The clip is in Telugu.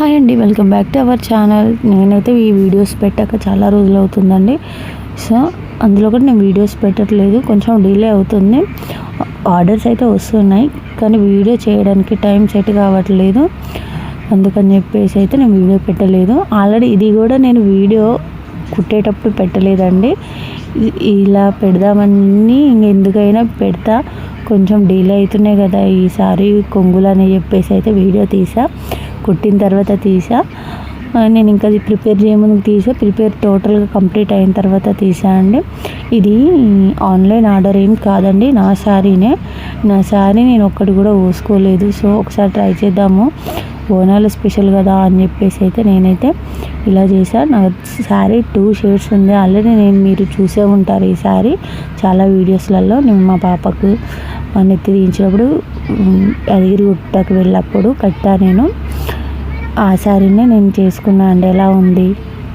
హాయ్ అండి welcome back to our channel. నేనైతే ఈ వీడియోస్ పెట్టాక చాలా రోజులు అవుతుందండి. సో అందులో కూడా నేను వీడియోస్ పెట్టట్లేదు కొంచెం డిలే అవుతుంది. ఆర్డర్స్ అయితే వస్తున్నాయి కానీ వీడియో చేయడానికి టైం సెట్ కావట్లేదు. అందుకని చెప్పేసి అయితే నేను వీడియో పెట్టలేదు. ఆల్రెడీ ఇది కూడా నేను వీడియో కుట్టేటప్పుడు పెట్టలేదండి. ఇలా పెడదామని ఇంక ఎందుకైనా పెడతా. కొంచెం డిలే అవుతున్నాయి కదా ఈసారి కొంగులు అని చెప్పేసి అయితే వీడియో తీసా. కుట్టిన తర్వాత తీసా. నేను ఇంకా అది ప్రిపేర్ చేయముందు తీసా. ప్రిపేర్ టోటల్గా కంప్లీట్ అయిన తర్వాత తీసా అండి. ఇది ఆన్లైన్ ఆర్డర్ ఏం కాదండి నా శారీనే. నా శారీ నేను ఒక్కటి కూడా ఊసుకోలేదు సో ఒకసారి ట్రై చేద్దాము. బోనాలు స్పెషల్ కదా అని చెప్పేసి అయితే నేనైతే ఇలా చేశాను నా శారీ టూ షేడ్స్ ఉంది. ఆల్రెడీ నేను మీరు చూసే ఉంటారు ఈ శారీ. చాలా వీడియోస్లలో నేను మా పాపకు నెత్తి తీయించినప్పుడు అదిగిరి గుట్టకు వెళ్ళినప్పుడు కట్టా నేను. ఆ శారీనే నేను చేసుకున్నా అండి. ఎలా ఉంది?